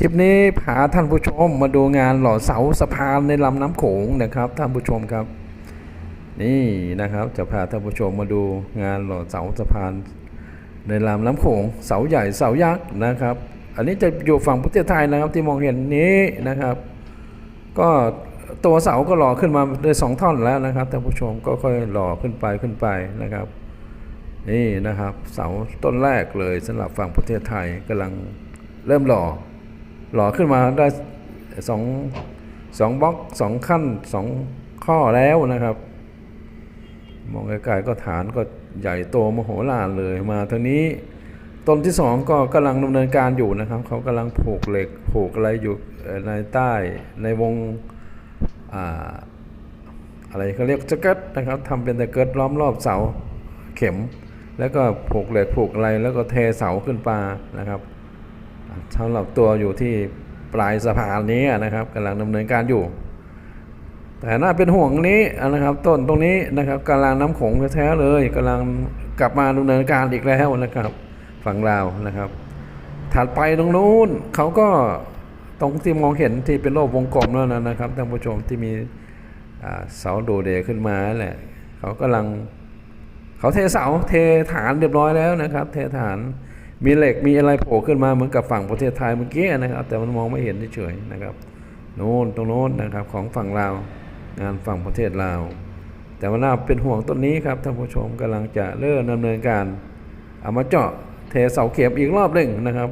คลิปนี้พาท่านผู้ชมมาดูงานหล่อเสาสะพานในลำน้ำโขงนะครับท่านผู้ชมครับ นี่นะครับจะพาท่านผู้ชมมาดูงานหล่อเสาสะพานในลำน้ำโขงเสาใหญ่เสายักษ์นะครับ อันนี้จะอยู่ฝั่งประเทศไทยนะครับที่มองเห็นนี้นะครับ ก็ตัวเสาก็หล่อขึ้นมาได้สองท่อนแล้วนะครับท่านผู้ชมก็ค่อยหล่อขึ้นไปขึ้นไปนะครับ นี่นะครับเสาต้นแรกเลยสำหรับฝั่งประเทศไทยกำลังเริ่มหล่อ หล่อขึ้นมาได้สองสองบล็อกสองขั้นสองข้อแล้วนะครับ มองไกลๆก็ฐานก็ใหญ่โตมโหฬารเลยมาทางนี้ต้นที่สองก็กำลังดำเนินการอยู่นะครับ เขากำลังผูกเหล็กผูกอะไรอยู่ในใต้ในวงอ่าอะไรเขาเรียกสเกิร์ตนะครับทำเป็นสเกิร์ตล้อมรอบเสาเข็ม แล้วก็ผูกเหล็กผูกอะไรแล้วก็เทเสาขึ้นมานะครับ สำหรับตัวอยู่ที่ปลายสะพานนี้นะครับกำลังดำเนินการอยู่ แต่น่าเป็นห่วงนี้นะครับ ต้นตรงนี้นะครับกำลังน้ำโขงแท้ๆเลยกำลังกลับมาดำเนินการอีกแล้วนะครับ ฝั่งลาวนะครับ ถัดไปตรงนู้นเขาก็ตรงที่มองเห็นที่เป็นโลกวงกลมนั่นนะครับท่านผู้ชมที่มีเสาโดเดขึ้นมาแหละเขากำลังเขาเทเสาเทฐานเรียบร้อยแล้วนะครับ เทฐาน มีเหล็กมีอะไรโผล่ขึ้นมาเหมือนกับฝั่งประเทศไทยเมื่อกี้นะครับ แต่มันมองไม่เห็นเฉยๆนะครับโน่นตรงโน้นนะครับของฝั่งลาวงานฝั่งประเทศลาว แต่ว่าน่าเป็นห่วงต้นนี้ครับท่านผู้ชมกำลังจะเริ่มดำเนินการเอามาเจาะเทเสาเข็มอีกรอบหนึ่งนะครับ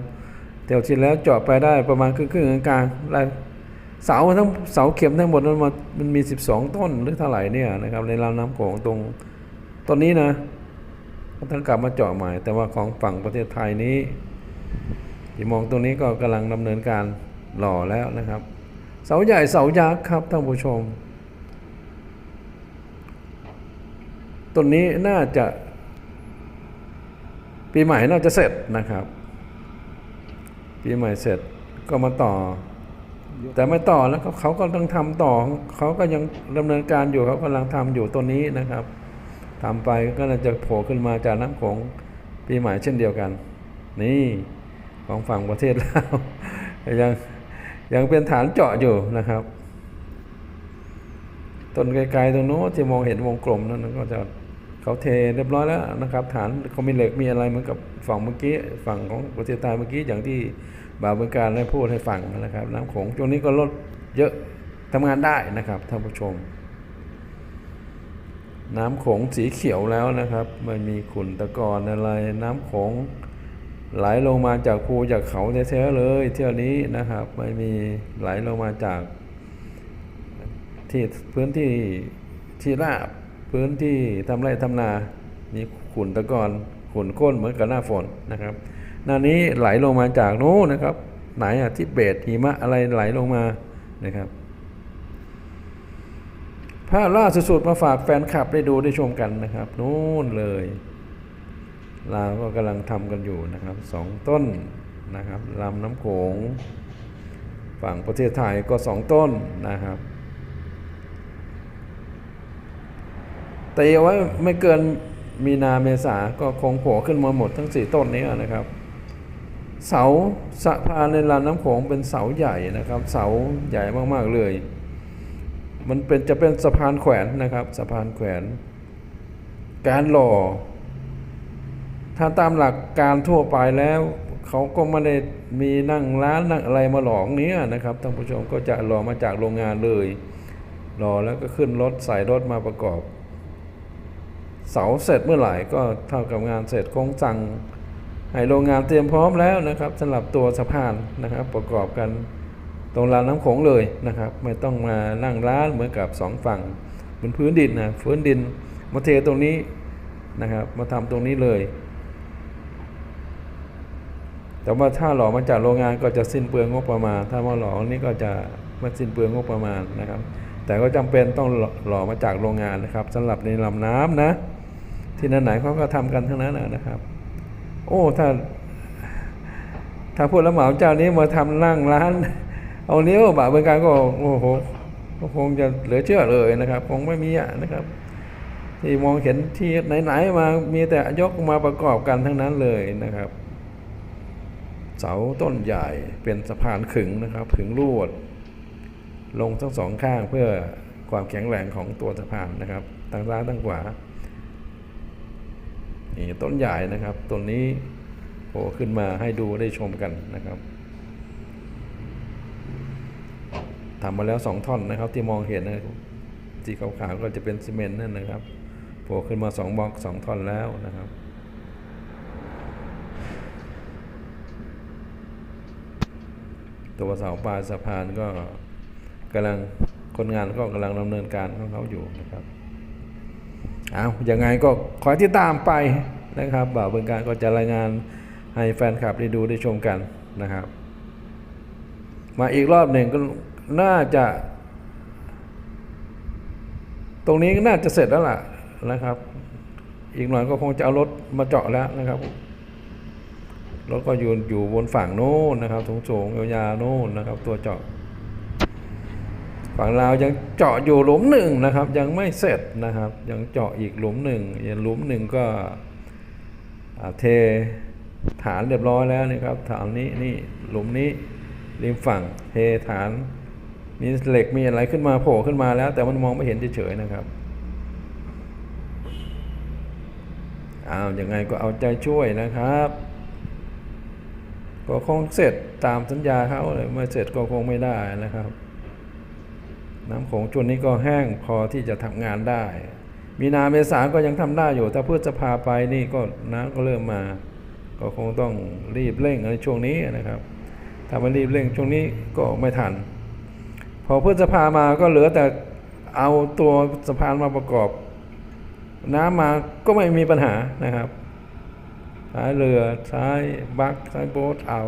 เที่ยวที่แล้วเจาะไปได้ประมาณครึ่งกลางๆได้เสาทั้งเสาเข็มทั้งหมดมันมามันมี 12 ต้นหรือเท่าไหร่เนี่ยนะครับในลำน้ำโขงตรงต้นนี้นะ ก็ต้องกลับมาเจาะใหม่ แต่ว่าของฝั่งประเทศไทยนี้ที่มองตรงนี้ก็กำลังดำเนินการหล่อแล้วนะครับ เสาใหญ่เสายักษ์ครับท่านผู้ชมต้นนี้น่าจะ ปีใหม่น่าจะเสร็จนะครับ ปีใหม่เสร็จก็มาต่อ แต่ไม่ต่อแล้วเขาเขาก็ต้องทำต่อเขาก็ยังดำเนินการอยู่เขากำลังทำอยู่ตัวนี้นะครับ ทำไปก็น่าจะโผล่ขึ้นมาจากน้ำโขงปีใหม่เช่นเดียวกัน นี่ของฝั่งประเทศเรายังยังเป็นฐานเจาะอยู่นะครับต้นไกลๆตรงโน้นที่มองเห็นวงกลมนั่นก็จะเขาเทเรียบร้อยแล้วนะครับ ฐานเขามีเหล็กมีอะไรเหมือนกับฝั่งเมื่อกี้ฝั่งของประเทศไทยเมื่อกี้อย่างที่บ่าวเบืองการได้พูดให้ฟังนะครับ น้ำโขงช่วงนี้ก็ลดเยอะทำงานได้นะครับท่านผู้ชม น้ำโขงสีเขียวแล้วนะครับไม่มีขุ่นตะกอนอะไร น้ำโขงไหลลงมาจากภูจากเขาแท้ๆเลยเที่ยวนี้นะครับ ไม่มีไหลลงมาจาก ที่พื้นที่ที่ราบพื้นที่ทำไร่ทำนา มีขุ่นตะกอนขุ่นข้นเหมือนกับหน้าฝนนะครับ หน้านี้ไหลลงมาจากโน้นนะครับ ไหนอะที่เบตหิมะอะไรไหลลงมานะครับ ภาพล่าสุดๆมาฝากแฟนคลับได้ดูได้ชมกันนะครับนู้นเลยลาวก็กำลังทำกันอยู่นะครับสองต้นนะครับลำน้ำโขง ฝั่งประเทศไทยก็สองต้นนะครับแต่เอาไว้ไม่เกินมีนาเมษาก็คงโผล่ขึ้นมาหมดทั้งสี่ต้นนี้นะครับ เสาสะพานในลำน้ำโขงเป็นเสาใหญ่นะครับ เสาใหญ่มากๆเลย มันเป็นจะเป็นสะพานแขวนนะครับ สะพานแขวน การหล่อ ถ้าตามหลักการทั่วไปแล้วเขาก็ไม่ได้มีนั่งร้านนั่งอะไรมาหลอกเนี้ยนะครับท่านผู้ชมก็จะหล่อมาจากโรงงานเลยหล่อแล้วก็ขึ้นรถใส่รถมาประกอบ เสาเสร็จเมื่อไหร่ก็เท่ากับงานเสร็จคงสั่งให้โรงงานเตรียมพร้อมแล้วนะครับสำหรับตัวสะพานนะครับประกอบกัน ตรงลานน้ำโขงเลยนะครับ ไม่ต้องมานั่งร้านเหมือนกับสองฝั่งบนพื้นดินนะพื้นดินมาเทตรงนี้นะครับ มาทำตรงนี้เลย แต่ว่าถ้าหล่อมาจากโรงงานก็จะสิ้นเปลืองงบประมาณ ถ้ามาหล่ออันนี้ก็จะไม่สิ้นเปลืองงบประมาณนะครับ แต่ก็จำเป็นต้องหล่อมาจากโรงงานนะครับสำหรับในลำน้ำนะ ที่ไหนๆเขาก็ทำกันทั้งนั้นนะครับ โอ้ถ้า ถ้าพูดแล้วเหมาเจ้านี้มาทำนั่งร้าน เอานิ้วบ่าเบืองการก็โอ้โหก็คงจะเหลือเชื่อเลยนะครับ คงไม่มีอะนะครับ ที่มองเห็นที่ไหนๆมามีแต่ยกมาประกอบกันทั้งนั้นเลยนะครับ เสาต้นใหญ่เป็นสะพานขึงนะครับขึงลวด ลงทั้งสองข้างเพื่อความแข็งแรงของตัวสะพานนะครับทั้งซ้ายทั้งขวานี่ต้นใหญ่นะครับต้นนี้โผล่ขึ้นมาให้ดูได้ชมกันนะครับ ทำมาแล้วสองท่อนนะครับ ที่มองเห็นนะครับที่ขาวๆก็จะเป็นซีเมนต์นั่นนะครับโผล่ขึ้นมาสองบล็อกสองท่อนแล้วนะครับตัวเสาปลายสะพานก็กำลังคนงานก็กำลังดำเนินการของเขาอยู่นะครับเอาอยังไงก็ขอติดตามไปนะครับบ่าวเบืองการก็จะรายงานให้แฟนคลับได้ดูได้ชมกันนะครับ มาอีกรอบหนึ่งก็ น่าจะ ตรงนี้ก็น่าจะเสร็จแล้วล่ะนะครับ อีกหน่อยก็คงจะเอารถมาเจาะแล้วนะครับรถก็อยู่อยู่บนฝั่งโน้นนะครับสูงสูงยาวๆโน้นนะครับ ตัวเจาะ ฝั่งลาวยังเจาะอยู่หลุมหนึ่งนะครับ ยังไม่เสร็จนะครับ ยังเจาะอีกหลุมหนึ่งอีกหลุมหนึ่งก็เทฐานเรียบร้อยแล้วนะครับฐานนี้นี่หลุมนี้ริมฝั่งเทฐาน มีเหล็กมีอะไรขึ้นมาโผล่ขึ้นมาแล้ว แต่มันมองไม่เห็นเฉยๆนะครับอ้าวยังไงก็เอาใจช่วยนะครับ ก็คงเสร็จตามสัญญาเขาเลยไม่เสร็จก็คงไม่ได้นะครับ น้ำโขงช่วงนี้ก็แห้งพอที่จะทำงานได้ มีนาเมษาก็ยังทำได้อยู่ถ้าพฤษภาไปนี่ก็น้ำก็เริ่มมา ก็คงต้องรีบเร่งในช่วงนี้นะครับถ้าไม่รีบเร่งช่วงนี้ก็ไม่ทัน พอพฤษภามาก็เหลือแต่เอาตัวสะพานมาประกอบ น้ำมาก็ไม่มีปัญหานะครับท้ายเรือท้ายบักท้ายโบ๊ทเอา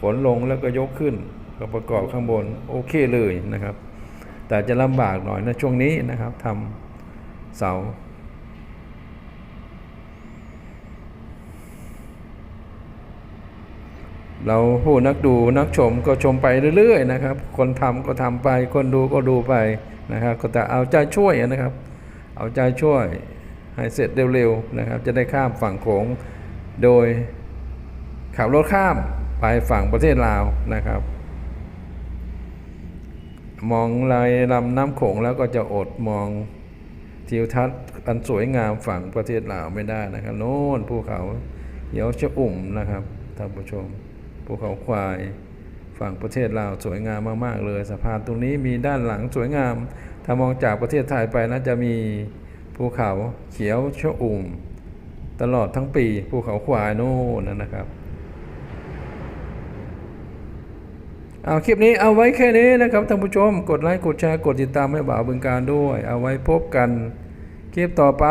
ขนลงแล้วก็ยกขึ้นก็ประกอบข้างบนโอเคเลยนะครับ แต่จะลำบากหน่อยในะช่วงนี้นะครับทำเสา เราผู้นักดูนักชมก็ชมไปเรื่อยๆนะครับ คนทำก็ทำไป คนดูก็ดูไปนะครับ ก็แต่เอาใจช่วยนะครับ เอาใจช่วยให้เสร็จเร็วๆนะครับ จะได้ข้ามฝั่งโขงโดยขับรถข้ามไปฝั่งประเทศลาวนะครับ มองลายลำน้ำโขงแล้วก็จะอดมองทิวทัศน์อันสวยงามฝั่งประเทศลาวไม่ได้นะครับ โน่นภูเขาเหี่ยวชะอุ่มนะครับท่านผู้ชม ภูเขาควาย ฝั่งประเทศลาวสวยงามมาก ๆ เลยสะพานตรงนี้มีด้านหลังสวยงาม ถ้ามองจากประเทศไทยไปนะจะมีภูเขาเขียวชอุ่ม ตลอดทั้งปีภูเขาควายโน่นนะนะครับเอาคลิปนี้เอาไว้แค่นี้นะครับท่านผู้ชม กดไลค์กดแชร์กดติดตามให้บ่าวบึงการด้วย เอาไว้พบกันคลิปต่อไป